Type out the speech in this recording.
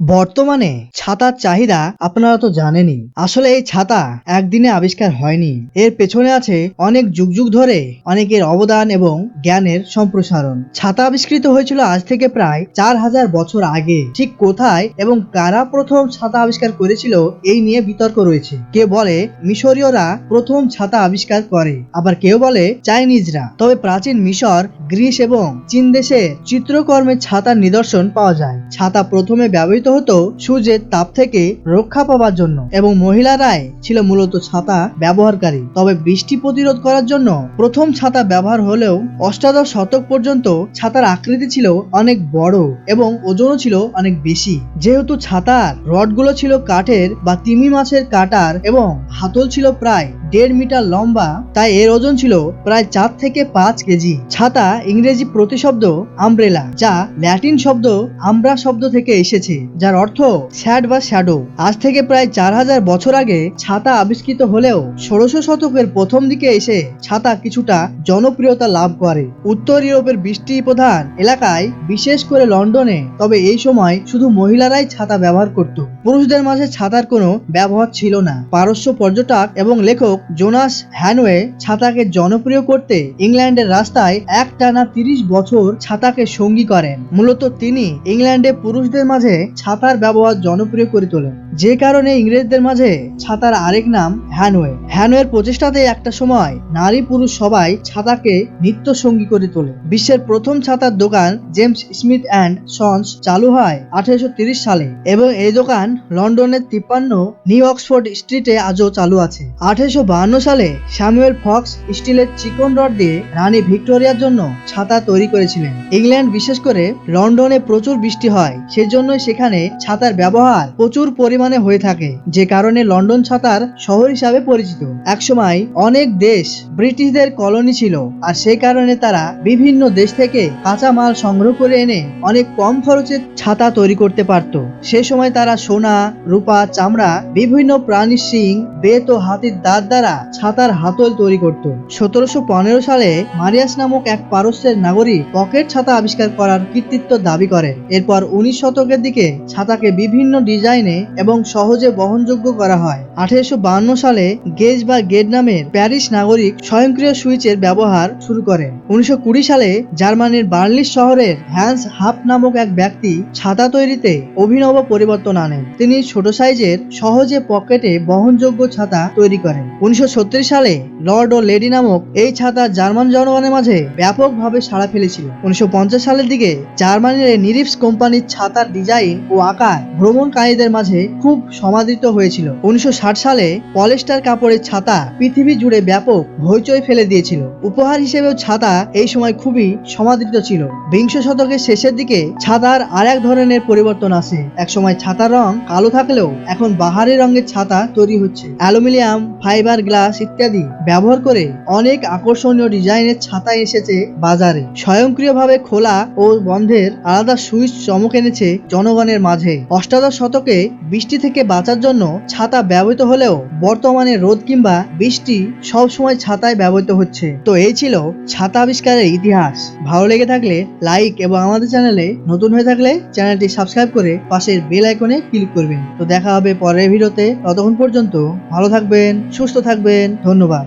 বর্তমানে ছাতার চাহিদা আপনারা তো জানেনই। আসলে এই ছাতা একদিনে আবিষ্কার হয়নি। এর পেছনে আছে অনেক যুগ যুগ ধরে অনেকের অবদান এবং জ্ঞানের সম্প্রসারণ। ছাতা আবিষ্কৃত হয়েছিল আজ থেকে প্রায় চার হাজার বছর আগে। ঠিক কোথায় এবং কারা প্রথম ছাতা আবিষ্কার করেছিল এই নিয়ে বিতর্ক রয়েছে। কেউ বলে মিশরীয়রা প্রথম ছাতা আবিষ্কার করে, আবার কেউ বলে চাইনিজরা। তবে প্রাচীন মিশর, গ্রিস এবং চীন দেশে চিত্রকর্মের ছাতার নিদর্শন পাওয়া যায়। ছাতা প্রথমে ব্যবহৃত হতো সূর্যের তাপ থেকে রক্ষা পাওয়ার জন্য এবং মহিলারাই ছিল মূলত ছাতা ব্যবহারকারী। তবে বৃষ্টি প্রতিরোধ করার জন্য প্রথম ছাতা ব্যবহার হলেও অষ্টাদশ শতক পর্যন্ত ছাতার আকৃতি ছিল অনেক বড় এবং ওজনও ছিল অনেক বেশি। যেহেতু ছাতার রডগুলো ছিল কাঠের বা তিমি মাছের কাটার এবং হাতল ছিল প্রায় দেড় মিটার লম্বা, তাই এর ওজন ছিল প্রায় চার থেকে পাঁচ কেজি। ছাতা ইংরেজি প্রতিশব্দ আমব্রেলা যা ল্যাটিন শব্দ আমরা শব্দ থেকে এসেছে, যার অর্থ স্যাড বা শ্যাডো আজ থেকে প্রায় চার হাজার বছর আগে ছাতা আবিষ্কৃত হলেও ষোড়শ শতকের প্রথম দিকে এসে ছাতা কিছুটা জনপ্রিয়তা লাভ করে। উত্তর ইউরোপের বৃষ্টি প্রধান এলাকায়, বিশেষ করে লন্ডনে, তবে এই সময় শুধু মহিলারাই ছাতা ব্যবহার করত। পুরুষদের মাঝে ছাতার কোনো ব্যবহার ছিল না। পারস্য পর্যটক এবং লেখক জোনাস হ্যানওয়ে ছাতাকে জনপ্রিয় করতে ইংল্যান্ডের রাস্তায় এক টানা তিরিশ বছর ছাতাকে সঙ্গী করেন। মূলত তিনি ইংল্যান্ডে পুরুষদের মাঝে ছাতার ব্যবহার জনপ্রিয় করে তোলেন। যে কারণে ইংরেজদের মাঝে ছাতার আরেক নাম হ্যানওয়ে। হ্যানওয়ের প্রচেষ্টাতে একটা সময় নারী পুরুষ সবাই ছাতাকে নিত্য সঙ্গী করে তোলে। বিশ্বের প্রথম ছাতার দোকান জেমস স্মিথ অ্যান্ড সন্স চালু হয় আঠারোশো সালে এবং এই দোকান লন্ডনের তিপ্পান্ন নিউ অক্সফোর্ড স্ট্রিটে আজও চালু আছে। আঠারোশো সালে স্যামুয়েল ফক্স স্টিলের চিকন রড দিয়ে রানী ভিক্টোরিয়ার জন্য ছাতা তৈরি করেছিলেন। ইংল্যান্ড বিশেষ করে লন্ডনে প্রচুর বৃষ্টি হয় সেজন্য সেখানে ছাতার ব্যবহার প্রচুর পরিমাণে হয়ে থাকে, যে কারণে লন্ডন ছাতার শহর হিসাবে পরিচিত। একসময় অনেক দেশ ব্রিটিশদের কলোনি ছিল, আর সেই কারণে তারা বিভিন্ন দেশ থেকে কাঁচা মাল সংগ্রহ করে এনে অনেক কম খরচে ছাতা তৈরি করতে পারত। সে সময় তারা সোনা, রূপা, চামড়া, বিভিন্ন প্রাণীর শিং, বেত ও হাতির দাঁত দ্বারা ছাতার হাতল তৈরি করত। সতেরোশো পনেরো সালে মারিয়াস নামক এক পারস্যের নাগরিক পকেট ছাতা আবিষ্কার করার কৃতিত্ব দাবি করেন। এরপর উনিশ শতকের দিকে ছাতাকে বিভিন্ন ডিজাইনে এবং সহজে বহনযোগ্য করা হয়। আঠারোশো সালে গেজ বা গেট নামের প্যারিস নাগরিক স্বয়ংক্রিয় সুইচের ব্যবহার শুরু করেন। উনিশশো সালে জার্মানির বার্লিস শহরের হ্যান্স হাফ নামক এক ব্যক্তি ছাতা তৈরিতে অভিনব পরিবর্তন আনেন। তিনি ছোট সাইজের সহজে পকেটে বহনযোগ্য ছাতা তৈরি করেন। উনিশশো সালে লর্ড ও লেডি নামক এই ছাতা জার্মান জনগণের মাঝে ব্যাপকভাবে সাড়া ফেলেছিল। উনিশশো পঞ্চাশ সালের দিকে জার্মানির নিরিপস কোম্পানির ছাতার ডিজাইন ও আকার ভ্রমণকারীদের মাঝে খুব সমাদৃত হয়েছিল। উনিশশো ষাট সালে পলেস্টার কাপড়ের ছাতা পৃথিবী জুড়ে ব্যাপক হইচই ফেলে দিয়েছিল। উপহার হিসেবেও ছাতা এই সময় খুবই সমাদৃত ছিল। বিংশ শতকের শেষের দিকে ছাতার আর এক ধরনের পরিবর্তন আসে। একসময় ছাতার রং কালো থাকলেও এখন বাহারি রঙের ছাতা তৈরি হচ্ছে। অ্যালুমিনিয়াম, ফাইবার গ্লাস ইত্যাদি ব্যবহার করে অনেক আকর্ষণীয় ডিজাইনের ছাতা এসেছে বাজারে। স্বয়ংক্রিয়ভাবে খোলা ও বন্ধের আলাদা সুইচ চমক এনেছে জনগণের মাঝে। অষ্টাদশ শতকে বৃষ্টি থেকে বাঁচার জন্য ছাতা ব্যবহৃত হলেও বর্তমানে রোদ কিংবা বৃষ্টি সবসময় ছাতায় ব্যবহৃত হচ্ছে। তো এই ছিল ছাতা আবিষ্কারের ইতিহাস। ভালো লেগে থাকলে লাইক এবং আমাদের চ্যানেলে নতুন হয়ে থাকলে চ্যানেলটি সাবস্ক্রাইব করে পাশের বেল আইকনে ক্লিক করবেন। তো দেখা হবে পরের ভিডিওতে। ততক্ষণ পর্যন্ত ভালো থাকবেন, সুস্থ থাকবেন। ধন্যবাদ।